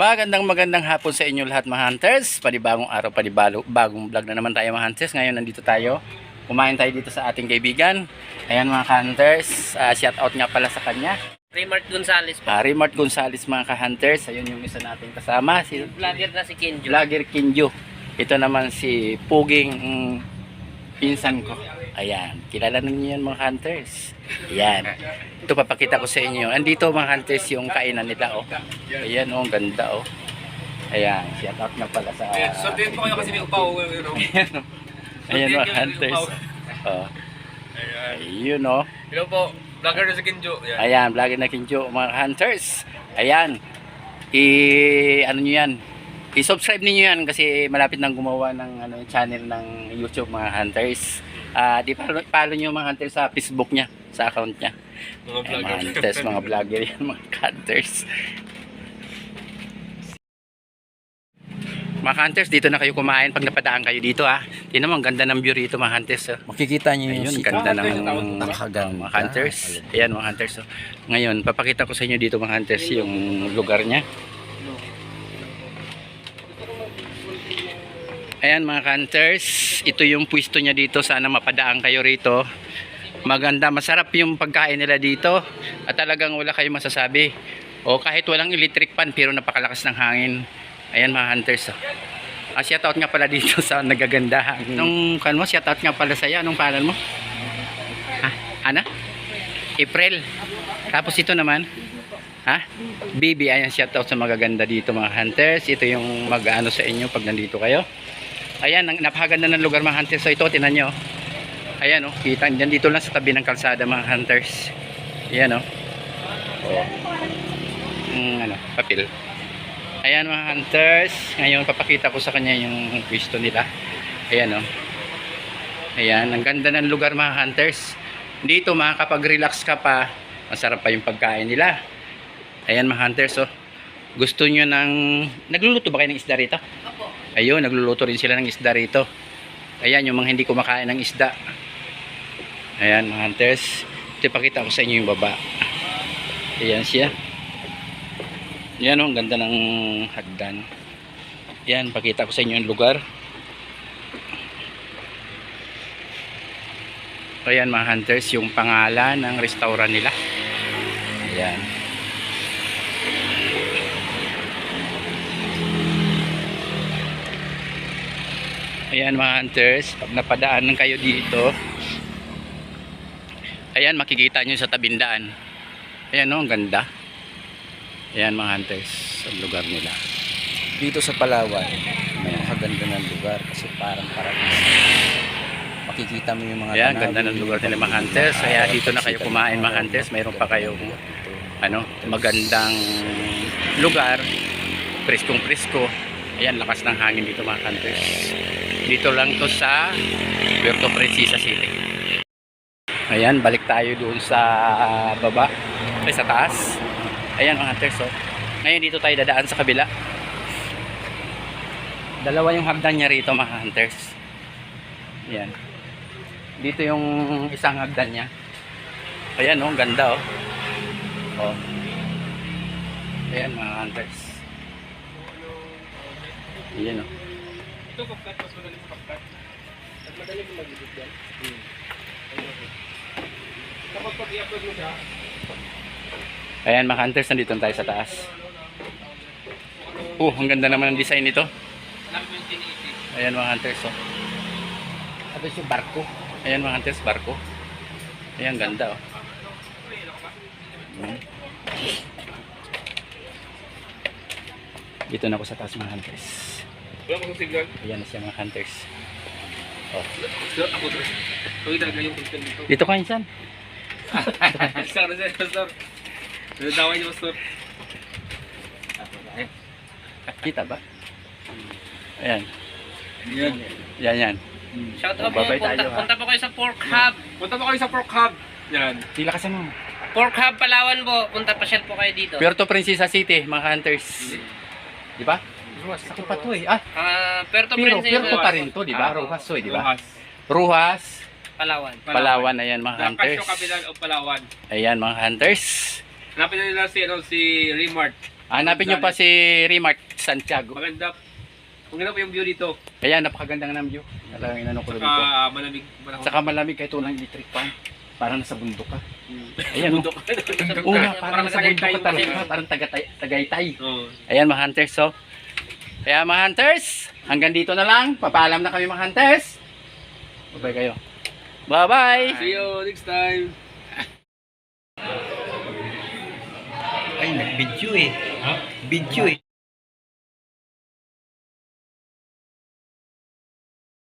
Magandang magandang hapon sa inyo lahat mga hunters. Panibagong araw, panibalo, bagong vlog na naman tayo mga hunters. Ngayon nandito tayo. Kumain tayo dito sa ating kaibigan. Ayan mga hunters. Uh, shout out nga pala sa kanya. Raymart Gonzales po. Uh, Remart Gonzales mga ka-hunters. Ayun yung isa nating kasama. Si Vlogger na si Kenjo. Vlogger Kinjo. Ito naman si Puging mm, pinsan ko. Ayan. Kilala na niyo yan mga hunters. Ayan. Ito papakita ko sa inyo. Andito mga hunters yung kainan nila. Oh. Ayan oh. Ang ganda oh. Ayan. Shout out na pala sa... Ayan, sortihin po kayo kasi may upaw. You know? Ayan mga hunters. Oh. Ayan. Ayun oh. Hello po. Vlogger na si Kenjo. Ayan. Ayan. Vlogger na Kinjo mga hunters. Ayan. I... Ano nyo yan? I-subscribe niyo yan kasi malapit nang gumawa ng ano, channel ng YouTube mga hunters. Ah, di follow, follow niyo mga hunters sa Facebook niya, sa account niya. Mga vlogger. mga hunters, mga vlogger yan, mga hunters. Mga hunters, dito na kayo kumain pag napadaan kayo dito ah. Tingnan mo, ang ganda ng view rito mga hunters. Oh. Makikita niyo yung Ayun, ganda ng Nakaganda. mga hunters. Ayan mga hunters. oh. Ngayon, papakita ko sa inyo dito mga hunters yung lugar niya. Ayan mga hunters, ito yung pwesto niya dito. Sana mapadaan kayo rito. Maganda, masarap yung pagkain nila dito. At talagang wala kayong masasabi. O kahit walang electric pan pero napakalakas ng hangin. Ayan mga hunters. oh. Ah, shoutout nga pala dito sa nagaganda. Nung kan mo, shoutout nga pala sa iyo. Anong pangalan mo? Ha? Ana? April. Tapos ito naman. Ha? Bibi, ayan shoutout sa magaganda dito mga hunters. Ito yung mag-ano sa inyo pag nandito kayo. Ayan, ang napakaganda ng lugar mga hunters. So ito, tinan nyo. Ayan oh, kita nyo. Dito lang sa tabi ng kalsada mga hunters. Ayan oh. Oh. Mm, ano, papel. Ayan mga hunters. Ngayon papakita ko sa kanya yung pwesto nila. Ayan oh. Ayan, ang ganda ng lugar mga hunters. Dito makakapag-relax ka pa. Masarap pa yung pagkain nila. Ayan mga hunters oh. Gusto nyo ng... Nagluluto ba kayo ng isda rito? Ayun, nagluluto rin sila ng isda rito. Ayan, yung mga hindi kumakain ng isda. Ayan, mga hunters. Ito, ipakita ko sa inyo yung baba. Ayan siya. Ayan, oh, ang ganda ng hagdan. Ayan, pakita ko sa inyo yung lugar. Ayan, mga hunters, yung pangalan ng restaurant nila. Ayan. Ayan mga hunters, pag napadaanan kayo dito, ayan makikita nyo sa tabindaan. Ayan o, ang ganda. Ayan mga hunters, ang lugar nila. Dito sa Palawan, napakaganda ng lugar kasi parang paradise. Makikita mo yung mga Ayan, tanawin, ganda ng lugar nila mga hunters. Kaya dito na kayo kumain mga hunters. Mayroon pa kayong ano, magandang lugar. Preskong presko. Ayan, lakas ng hangin dito mga hunters. Dito lang to sa Puerto Princesa City. Ayan, balik tayo doon sa baba. Ay, sa taas. Ayan mga hunters. Oh. Ngayon dito tayo dadaan sa kabila. Dalawa yung hagdan niya rito mga hunters. Ayan. Dito yung isang hagdan niya. Ayan oh, ganda oh. Oh. Ayan mga hunters. Ayan oh. Ito, pagkat mas madali mo pagkat. At madali mo mag-edit yan. Kapag pag i-upload mo siya, Ayan mga hunters, nandito na tayo sa taas. Oh, ang ganda naman ng design nito. alam mo yung 1080. Ayan mga hunters oh. Tapos yung barko. Ayan mga hunters, barko. Ayan, ganda oh. Hmm. Dito na ako sa taas mga hunters. Wala kong signal. Ayan na siya mga hunters. Oh. Ako to. Ito yung talaga yung content dito. Dito ka insan. Sir, sir, sir. Nadaway niyo, sir. Kita ba? Ayan. Yan. Yan yan. Shout out po. Punta, po kayo sa Pork Hub. Punta po kayo sa Pork Hub. Yan. Sila kasi mo. Pork Hub Palawan po. Punta pa po kayo dito. Puerto Princesa City, mga hunters. Di ba? Pa to eh. Ah, Ah, Puerto pero Princesa. Puerto pa rin to, di ba? Ah, Rojas to eh, di ba? Rojas. Ruhas, Palawan. Palawan, ayan mga Lakas hunters. yung kabilang o Palawan. Ayan mga hunters. Hanapin na nila si, ano, si Remart. Hanapin nyo pa si Remark Santiago. Maganda. Maganda po yung view dito. Ayan, napakaganda ng view. Talagang inano ko dito. Saka malamig. Malaki. Saka malamig kahit walang electric fan. Parang nasa bundok ka. Hmm. Ayan, oh. Oo nga, parang nasa bundok ka talaga. Parang tagatay, tagaytay. Oo. Ayan mga hunters, so. Kaya mga hunters, hanggang dito na lang. Papaalam na kami mga hunters. Bye-bye kayo. Bye-bye! See you next time. Ay, nag-video eh. Video eh.